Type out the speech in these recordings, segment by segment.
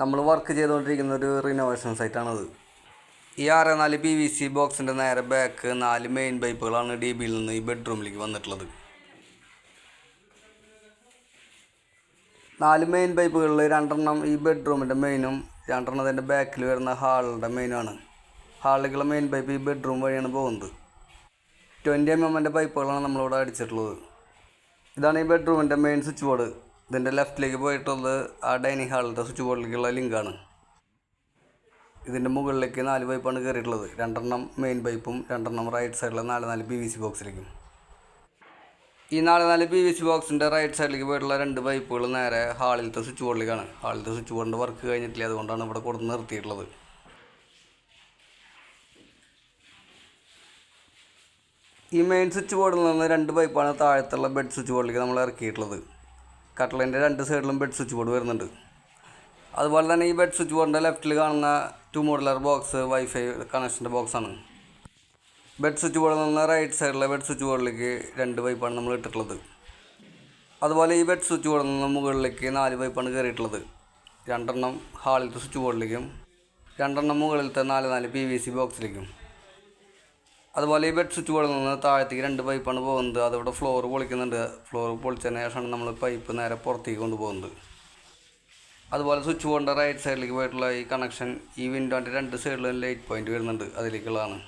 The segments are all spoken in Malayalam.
നമ്മൾ വർക്ക് ചെയ്തുകൊണ്ടിരിക്കുന്ന ഒരു റിനോവേഷൻ സൈറ്റാണത് ഈ ആറ് നാല് പി വി സി ബോക്സിന്റെ നേരെ ബാക്ക് നാല് മെയിൻ പൈപ്പുകളാണ് ഡി ബിയിൽ നിന്ന് ഈ ബെഡ്റൂമിലേക്ക് വന്നിട്ടുള്ളത്. നാല് മെയിൻ പൈപ്പുകളിൽ രണ്ടെണ്ണം ഈ ബെഡ്റൂമിന്റെ മെയിനും രണ്ടെണ്ണം അതിന്റെ ബാക്കിൽ വരുന്ന ഹാളിന്റെ മെയിനാണ് ഹാളിലേക്കുള്ള മെയിൻ പൈപ്പ് ഈ ബെഡ്റൂം വഴിയാണ് പോകുന്നത്. ട്വന്റി എം എമ്മിന്റെ പൈപ്പുകളാണ് നമ്മളിവിടെ അടിച്ചിട്ടുള്ളത്. ഇതാണ് ഈ ബെഡ്റൂമിന്റെ മെയിൻ സ്വിച്ച് ബോർഡ് ഇതിന്റെ ലെഫ്റ്റിലേക്ക് പോയിട്ടുള്ളത് ആ ഡൈനിങ് ഹാളിലത്തെ സ്വിച്ച് ബോർഡിലേക്കുള്ള ലിങ്കാണ്. ഇതിന്റെ മുകളിലേക്ക് നാല് പൈപ്പാണ് കയറിയിട്ടുള്ളത്. രണ്ടെണ്ണം മെയിൻ പൈപ്പും രണ്ടെണ്ണം റൈറ്റ് സൈഡിലെ നാല് നാല് പി വി സി ബോക്സിലേക്കും ഈ നാല് നാല് പി വി സി ബോക്സിന്റെ റൈറ്റ് സൈഡിലേക്ക് പോയിട്ടുള്ള രണ്ട് പൈപ്പുകൾ നേരെ ഹാളിലത്തെ സ്വിച്ച് ബോർഡിലേക്കാണ്. ഹാളിലത്തെ സ്വിച്ച് ബോർഡിന്റെ വർക്ക് കഴിഞ്ഞിട്ടില്ല. അതുകൊണ്ടാണ് ഇവിടെ കൊടുത്ത് നിർത്തിയിട്ടുള്ളത്. ഈ മെയിൻ സ്വിച്ച് ബോർഡിൽ നിന്ന് രണ്ട് പൈപ്പാണ് താഴത്തുള്ള ബെഡ് സ്വിച്ച് ബോർഡിലേക്ക് നമ്മൾ ഇറക്കിയിട്ടുള്ളത്. കട്ടലിന്റെ രണ്ട് സൈഡിലും ബെഡ് സ്വിച്ച് ബോർഡ് വരുന്നുണ്ട്. അതുപോലെ തന്നെ ഈ ബെഡ് സ്വിച്ച് ബോർഡിന്റെ ലെഫ്റ്റിൽ കാണുന്ന ടു മോഡുലർ ബോക്സ് വൈഫൈ കണക്ഷന്റെ ബോക്സാണ് ബെഡ് സ്വിച്ച് ബോർഡിൽ നിന്ന് റൈറ്റ് സൈഡിലെ ബെഡ് സ്വിച്ച് ബോർഡിലേക്ക് രണ്ട് പൈപ്പാണ് നമ്മൾ ഇട്ടിട്ടുള്ളത്. അതുപോലെ ഈ ബെഡ് സ്വിച്ച് ബോർഡിൽ നിന്ന് മുകളിലേക്ക് നാല് പൈപ്പാണ് കയറിയിട്ടുള്ളത് രണ്ടെണ്ണം ഹാളിലത്തെ സ്വിച്ച് ബോർഡിലേക്കും രണ്ടെണ്ണം മുകളിലത്തെ നാല് നാല് പി വി സി ബോക്സിലേക്കും അതുപോലെ ഈ ബെഡ് സ്വിച്ച് ബോർഡിൽ നിന്ന് താഴത്തേക്ക് രണ്ട് പൈപ്പാണ് പോകുന്നത്. അതിവിടെ ഫ്ലോർ പൊളിക്കുന്നുണ്ട്. ഫ്ലോർ പൊളിച്ചതിന് ശേഷമാണ് നമ്മൾ പൈപ്പ് നേരെ പുറത്തേക്ക് കൊണ്ടുപോകുന്നത്. അതുപോലെ സ്വിച്ച് ബോർഡിന്റെ റൈറ്റ് സൈഡിലേക്ക് പോയിട്ടുള്ള ഈ കണക്ഷൻ ഈ വിൻഡോന്റെ രണ്ട് സൈഡിലും ലൈറ്റ് പോയിന്റ് വരുന്നുണ്ട് അതിലേക്കുള്ളതാണ്.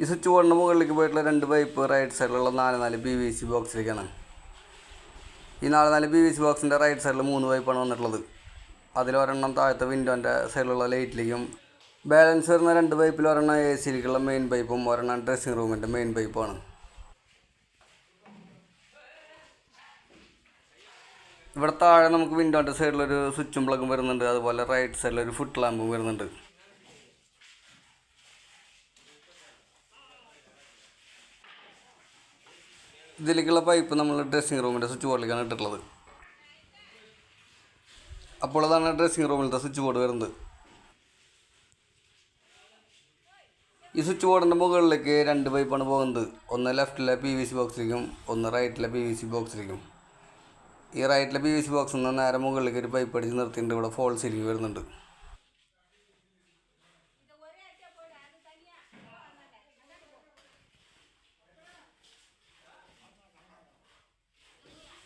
ഈ സ്വിച്ച് ബോർഡിന്റെ മുകളിലേക്ക് പോയിട്ടുള്ള രണ്ട് പൈപ്പ് റൈറ്റ് സൈഡിലുള്ള നാല് നാല് ബി വി സി ബോക്സിലേക്കാണ് ഈ നാല് നാല് ബി വി സി ബോക്സിന്റെ റൈറ്റ് സൈഡിൽ മൂന്ന് പൈപ്പാണ് വന്നിട്ടുള്ളത്. അതിലൊരെണ്ണം താഴത്തെ വിൻഡോന്റെ സൈഡിലുള്ള ലൈറ്റിലേക്കും ബാലൻസ് വരുന്ന രണ്ട് പൈപ്പിൽ ഒരെണ്ണം എ സിയിലേക്കുള്ള മെയിൻ പൈപ്പും ഒരെണ്ണം ഡ്രസ്സിംഗ് റൂമിന്റെ മെയിൻ പൈപ്പുമാണ് ഇവിടെ താഴെ നമുക്ക് വിൻഡോന്റെ സൈഡിലൊരു സ്വിച്ചും പ്ലഗും വരുന്നുണ്ട്. അതുപോലെ റൈറ്റ് ഒരു ഫുഡ് ലാമ്പും വരുന്നുണ്ട്. ഇതിലേക്കുള്ള പൈപ്പ് നമ്മൾ ഡ്രസ്സിംഗ് റൂമിന്റെ സ്വിച്ച് ബോർഡിലേക്കാണ് ഇട്ടിട്ടുള്ളത്. അപ്പോൾ അതാണ് ഡ്രസ്സിംഗ് റൂമിലത്തെ സ്വിച്ച് ബോർഡ് വരുന്നത്. ഈ സ്വിച്ച് ബോർഡിന്റെ മുകളിലേക്ക് രണ്ട് പൈപ്പാണ് പോകുന്നത്. ഒന്ന് ലെഫ്റ്റിലെ പി വി സി ബോക്സിലേക്കും ഒന്ന് റൈറ്റിലെ പി വി സി ബോക്സിലേക്കും ഈ റൈറ്റിലെ പി വി സി ബോക്സിൽ നിന്ന് നേരെ മുകളിലേക്ക് ഒരു പൈപ്പ് അടിച്ച് നിർത്തിയിട്ടുണ്ട്. ഇവിടെ ഫോൾസ് ഇരിക്കും വരുന്നുണ്ട്.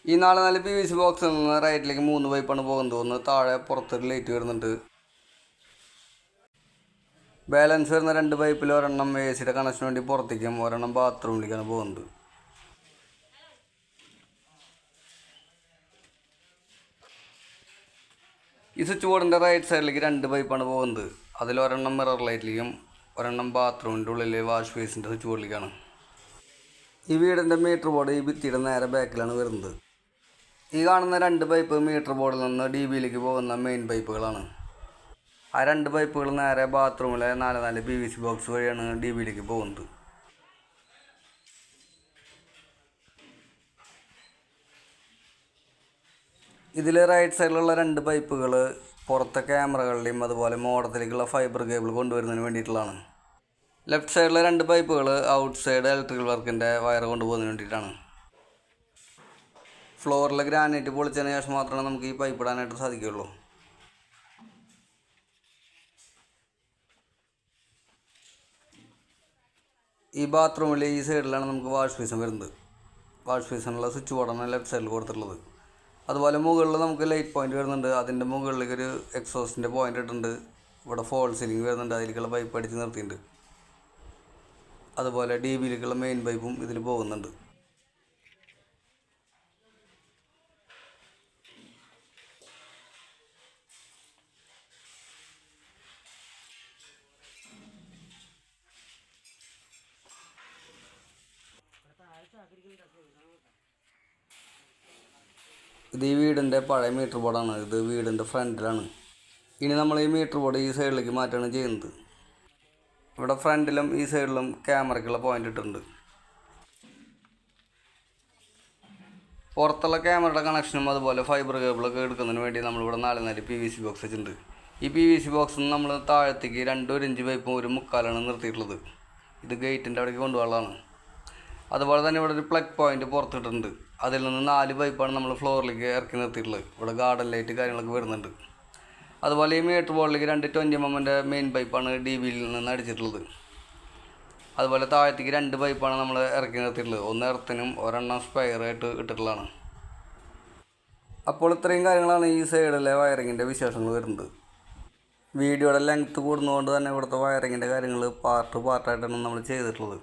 ഈ നാല് നാല് പി വി സി ബോക്സിൽ നിന്ന് റൈറ്റിലേക്ക് മൂന്ന് പൈപ്പാണ് പോകുന്നത് ഒന്ന് താഴെ പുറത്തൊരു ലൈറ്റ് വരുന്നുണ്ട്. ബാലൻസ് വരുന്ന രണ്ട് പൈപ്പിൽ ഒരെണ്ണം എ സിയുടെ കണക്ഷന് വേണ്ടി പുറത്തേക്കും ഒരെണ്ണം ബാത്റൂമിലേക്കാണ് പോകുന്നത്. ഈ സ്വിച്ച് ബോർഡിന്റെ റൈറ്റ് സൈഡിലേക്ക് രണ്ട് പൈപ്പാണ് പോകുന്നത്. അതിൽ ഒരെണ്ണം മിറർ ലൈറ്റിലേക്കും ഒരെണ്ണം ബാത്റൂമിന്റെ ഉള്ളിൽ വാഷ് ബേസിന്റെ സ്വിച്ച് ബോർഡിലേക്കാണ് ഈ വീടിന്റെ മീറ്റർ ബോർഡ് ഈ ഭിത്തിയുടെ നേരെ ബാക്കിലാണ് വരുന്നത്. ഈ കാണുന്ന രണ്ട് പൈപ്പ് മീറ്റർ ബോർഡിൽ നിന്ന് ഡി ബിയിലേക്ക് പോകുന്ന മെയിൻ പൈപ്പുകളാണ് ആ രണ്ട് പൈപ്പുകൾ നേരെ ബാത്റൂമിലെ നാല് നാല് പി വി സി ബോക്സ് വഴിയാണ് ഡി ബിയിലേക്ക് പോകുന്നത്. ഇതിൽ റൈറ്റ് സൈഡിലുള്ള രണ്ട് പൈപ്പുകൾ പുറത്തെ ക്യാമറകളുടെയും അതുപോലെ മോഡത്തിലേക്കുള്ള ഫൈബർ കേബിൾ കൊണ്ടുവരുന്നതിന് വേണ്ടിയിട്ടുള്ളതാണ്. ലെഫ്റ്റ് സൈഡിലെ രണ്ട് പൈപ്പുകൾ ഔട്ട് സൈഡ് ഇലക്ട്രിക്കൽ വർക്കിന്റെ വയർ കൊണ്ടുപോകുന്നതിന് വേണ്ടിയിട്ടാണ്. ഫ്ലോറിലെ ഗ്രാനൈറ്റ് പൊളിച്ചതിന് ശേഷം മാത്രമേ നമുക്ക് ഈ പൈപ്പ് ഇടാനായിട്ട് സാധിക്കുകയുള്ളൂ. ഈ ബാത്റൂമിൽ ഈ സൈഡിലാണ് നമുക്ക് വാഷ് ബേസിൻ വരുന്നത്. വാഷ് ബേസിനുള്ള സ്വിച്ച് ബോർഡാണ് ലെഫ്റ്റ് സൈഡിൽ കൊടുത്തിട്ടുള്ളത്. അതുപോലെ മുകളിൽ നമുക്ക് ലൈറ്റ് പോയിന്റ് വരുന്നുണ്ട്. അതിന്റെ മുകളിലേക്ക് ഒരു എക്സോസിന്റെ പോയിന്റ് ഇട്ടുണ്ട് ഇവിടെ ഫോൾ സീലിംഗ് വരുന്നുണ്ട്. അതിലേക്കുള്ള പൈപ്പ് അടിച്ച് നിർത്തിയിട്ടുണ്ട്. അതുപോലെ ഡി ബിയിലേക്കുള്ള മെയിൻ പൈപ്പും ഇതിൽ പോകുന്നുണ്ട്. ഇത് ഈ വീടിന്റെ പഴയ മീറ്റർ ബോർഡാണ് ഇത് വീടിന്റെ ഫ്രണ്ടിലാണ്. ഇനി നമ്മൾ ഈ മീറ്റർ ബോർഡ് ഈ സൈഡിലേക്ക് മാറ്റുകയാണ് ചെയ്യുന്നത്. ഇവിടെ ഫ്രണ്ടിലും ഈ സൈഡിലും ക്യാമറയ്ക്കുള്ള പോയിന്റ് ഇട്ടിട്ടുണ്ട്. പുറത്തുള്ള ക്യാമറയുടെ കണക്ഷനും അതുപോലെ ഫൈബർ കേബിളൊക്കെ എടുക്കുന്നതിന് വേണ്ടി നമ്മളിവിടെ നാല് നാല് പി വി സി ബോക്സ് വെച്ചിട്ടുണ്ട്. ഈ പി വി സി ബോക്സിൽ നമ്മൾ താഴത്തേക്ക് രണ്ട് ഒരു ഇഞ്ച് പൈപ്പും ഒരു മുക്കാലാണ് നിർത്തിയിട്ടുള്ളത്. ഇത് ഗേറ്റിന്റെ അവിടേക്ക് കൊണ്ടുപോകാനുള്ളതാണ്. അതുപോലെ തന്നെ ഇവിടെ ഒരു പ്ലഗ് പോയിന്റ് പുറത്തിട്ടുണ്ട് അതിൽ നിന്ന് നാല് പൈപ്പാണ് നമ്മൾ ഫ്ലോറിലേക്ക് ഇറക്കി നിർത്തിയിട്ടുള്ളത്. ഇവിടെ ഗാർഡൻ ലൈറ്റ് കാര്യങ്ങളൊക്കെ വരുന്നുണ്ട്. അതുപോലെ ഈ മീറ്റർ ബോർഡിലേക്ക് രണ്ട് ട്വന്റി എമ്മിന്റെ മെയിൻ പൈപ്പാണ് ഡി ബിയിൽ നിന്ന് അടിച്ചിട്ടുള്ളത്. അതുപോലെ താഴത്തേക്ക് രണ്ട് പൈപ്പാണ് നമ്മൾ ഇറക്കി നിർത്തിയിട്ടുള്ളത്. ഒന്ന് എർത്തിനും ഒരെണ്ണം സ്പെയറായിട്ട് ഇട്ടിട്ടുള്ളതാണ്. അപ്പോൾ ഇത്രയും കാര്യങ്ങളാണ് ഈ സൈഡിലെ വയറിങ്ങിന്റെ വിശേഷങ്ങൾ വരുന്നത്. വീഡിയോയുടെ ലെങ്ത്ത് കൂടുന്നതുകൊണ്ട് തന്നെ ഇവിടുത്തെ വയറിങ്ങിന്റെ കാര്യങ്ങൾ പാർട്ട് പാർട്ടായിട്ടാണ് നമ്മൾ ചെയ്തിട്ടുള്ളത്.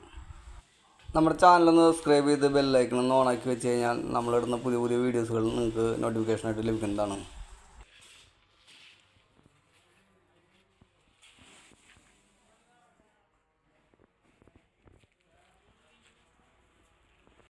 നമ്മുടെ ചാനലൊന്ന് സബ്സ്ക്രൈബ് ചെയ്ത് ബെല്ലൈക്കൺ ഒന്ന് ഓണാക്കി വെച്ച് കഴിഞ്ഞാൽ നമ്മളിടുന്ന പുതിയ പുതിയ വീഡിയോസുകൾ നിങ്ങൾക്ക് നോട്ടിഫിക്കേഷനായിട്ട് ലഭിക്കുന്നതാണ്.